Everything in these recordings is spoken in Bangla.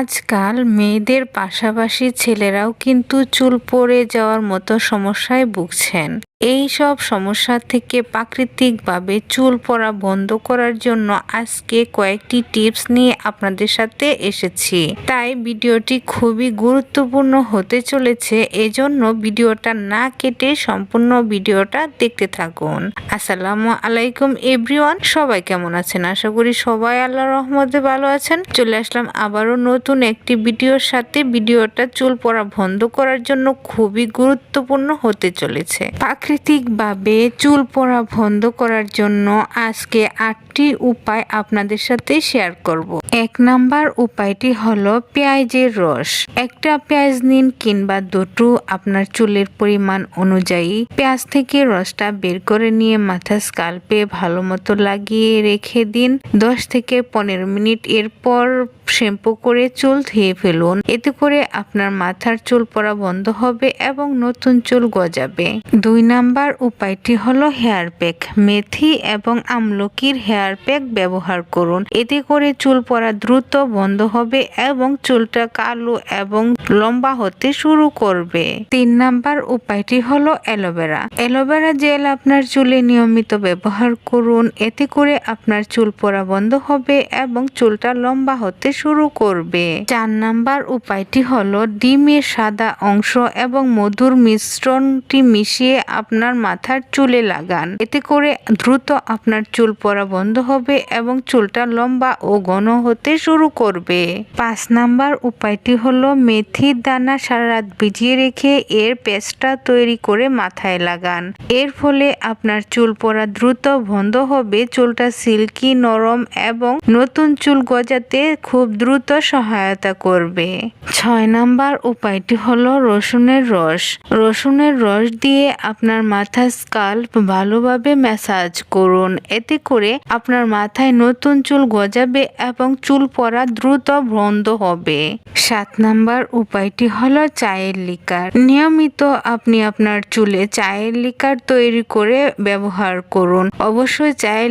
আজকাল মেয়েদের পাশাপাশি ছেলেরাও কিন্তু চুল পড়ে যাওয়ার মতো সমস্যায় ভুগছেন। এই সব সমস্যা থেকে প্রাকৃতিকভাবে চুল পড়া বন্ধ করার জন্য আজকে কয়েকটি টিপস নিয়ে আপনাদের সাথে এসেছি। তাই ভিডিওটি খুবই গুরুত্বপূর্ণ হতে চলেছে, এজন্য ভিডিওটা না কেটে সম্পূর্ণ ভিডিওটা দেখতে থাকুন। আসসালামু আলাইকুম এভরিওয়ান, সবাই কেমন আছেন? আশা করি সবাই আল্লাহ রহমতে ভালো আছেন। চলে আসলাম আবারও নতুন একটি ভিডিওর সাথে। ভিডিওটা চুল পড়া বন্ধ করার জন্য খুবই গুরুত্বপূর্ণ হতে চলেছে। প্রাকৃতিকভাবে চুল পড়া বন্ধ করার জন্য আজকে আটটি উপায় আপনাদের সাথে শেয়ার করব। এক নাম্বার উপায়টি হলো পেঁয়াজের রস। একটা পেঁয়াজ নিন কিংবা দুটো আপনার চুলের পরিমাণ অনুযায়ী পেঁয়াজ থেকে রসটা বের করে নিয়ে মাথা স্কাল্পে ভালো মতো লাগিয়ে রেখে দিন। দশ থেকে পনেরো মিনিট এরপর শ্যাম্পু করে চুল ধুয়ে ফেলুন। এতে করে আপনার মাথার চুল পড়া বন্ধ হবে এবং নতুন চুল গজাবে। দুই নাম্বার উপায়টি হলো হেয়ার প্যাক মেথি এবং আমলকির হেয়ার প্যাক ব্যবহার করুন। এতে করে চুল পড়া দ্রুত বন্ধ হবে এবং চুলটা কালো এবং লম্বা হতে শুরু করবে। তিন নাম্বার উপায়টি হলো অ্যালোভেরা। অ্যালোভেরা জেল আপনার চুলে নিয়মিত ব্যবহার করুন। এতে করে আপনার চুল পড়া বন্ধ হবে এবং চুলটা লম্বা হতে শুরু করবে। চার নাম্বার উপায়টি হলো ডিমের সাদা অংশ এবং মধুর মিশ্রণটি মিশিয়ে আপনার মাথার চুলে লাগান। এতে করে দ্রুত আপনার চুল পড়া বন্ধ হবে এবং চুলটা লম্বা ও ঘন হতে শুরু করবে। পাঁচ নাম্বার উপায়টি হলো মেথির দানা সারা রাত ভিজিয়ে রেখে এর পেস্টটা তৈরি করে মাথায় লাগান। এর ফলে আপনার চুল পড়া দ্রুত বন্ধ হবে, চুলটা সিল্কি, নরম এবং নতুন চুল গজাতে খুব দ্রুত সহায়তা করবে। ছয় নাম্বার উপায়টি হলো রসুনের রস। রসুনের রস দিয়ে আপনার মাথা স্কাল্প ভালোভাবে ম্যাসাজ করুন। এতে করে আপনার মাথায় নতুন চুল গজাবে এবং চুল পড়া দ্রুত বন্ধ হবে। সাত নাম্বার উপায়টি হলো চায়ের লিকার। নিয়মিত আপনি আপনার চুলে চায়ের লিকার তৈরি করে ব্যবহার করুন। অবশ্যই চায়ের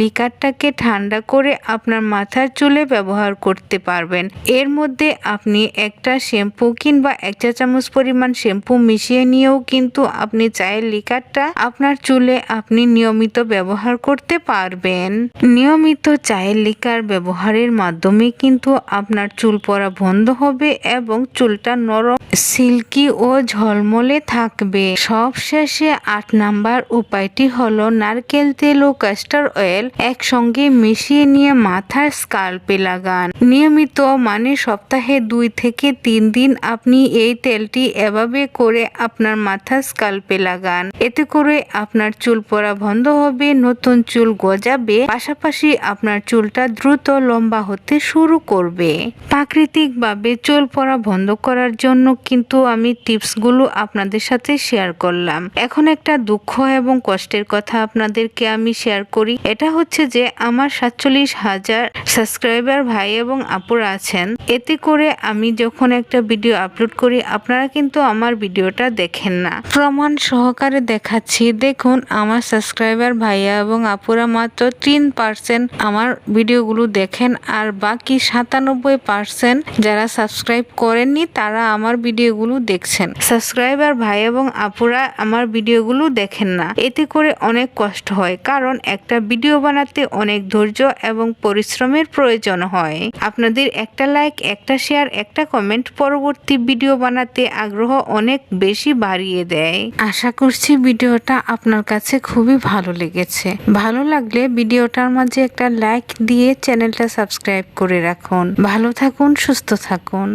লিকারটাকে ঠান্ডা করে আপনার মাথার চুলে ব্যবহার করতে পারবেন। এর মধ্যে আপনি একটা শ্যাম্পু কিংবা এক চা চামচ পরিমাণ শ্যাম্পু মিশিয়ে নিয়েও কিন্তু আপনি চায়ের লিকারটা আপনার চুলে আপনি নিয়মিত ব্যবহার করতে পারবেন। নিয়মিত চায়ের লিকার ব্যবহারের মাধ্যমে কিন্তু আপনার চুল পড়া বন্ধ হবে এবং চুলটা নরম, সিল্কি ও ঝলমলে থাকবে। সবশেষে আট নাম্বার উপায়টি হলো নারকেল তেল ও ক্যাস্টার অয়েল একসঙ্গে মিশিয়ে নিয়ে মাথার স্কাল্পে লাগান। নিয়মিত মানে সপ্তাহে দুই থেকে তিন দিন আপনি এই তেলটি এভাবে করে আপনার মাথা স্কাল্পে লাগান। এতে করে আপনার চুল পড়া বন্ধ হবে, নতুন চুল গজাবে, পাশাপাশি আপনার চুলটা দ্রুত লম্বা হতে শুরু করবে। প্রাকৃতিকভাবে চুল পড়া বন্ধ করার জন্য কিন্তু আমি টিপসগুলো আপনাদের সাথে শেয়ার করলাম। এখন একটা দুঃখ এবং কষ্টের কথা আপনাদেরকে আমি শেয়ার করি। এটা হচ্ছে যে আমার সাতচল্লিশ হাজার সাবস্ক্রাইবার ভাই এবং আপুরা আছেন। এতে করে আমি যখন একটা ভিডিও আপলোড করি, আপনারা কিন্তু আমার ভিডিওটা দেখেন না। প্রমাণ সহকারে দেখাচ্ছি। দেখুন, আমার সাবস্ক্রাইবার ভাইয়া এবং আপুরা মাত্র তিন পার্সেন্ট আমার ভিডিওগুলো দেখেন আর বাকি সাতানব্বই পার্সেন্ট যারা সাবস্ক্রাইব করেননি, তারা আমার ভিডিওগুলো দেখছেন। সাবস্ক্রাইবার ভাই এবং আপুরা আমার ভিডিওগুলো দেখেন না। এতে করে অনেক কষ্ট হয়, কারণ একটা ভিডিও বানাতে অনেক ধৈর্য এবং পরিশ্রমের প্রয়োজন হয়। আপনাদের একটা লাইক একটা শেয়ার একটা কমেন্ট পরবর্তী ভিডিও বানাতে আগ্রহ অনেক বেশি বাড়িয়ে দেয়। আশা করছি ভিডিওটা আপনার কাছে খুবই ভালো লেগেছে। ভালো লাগলে ভিডিওটার মাঝে একটা লাইক দিয়ে চ্যানেলটা সাবস্ক্রাইব করে রাখুন। ভালো থাকুন, সুস্থ থাকুন।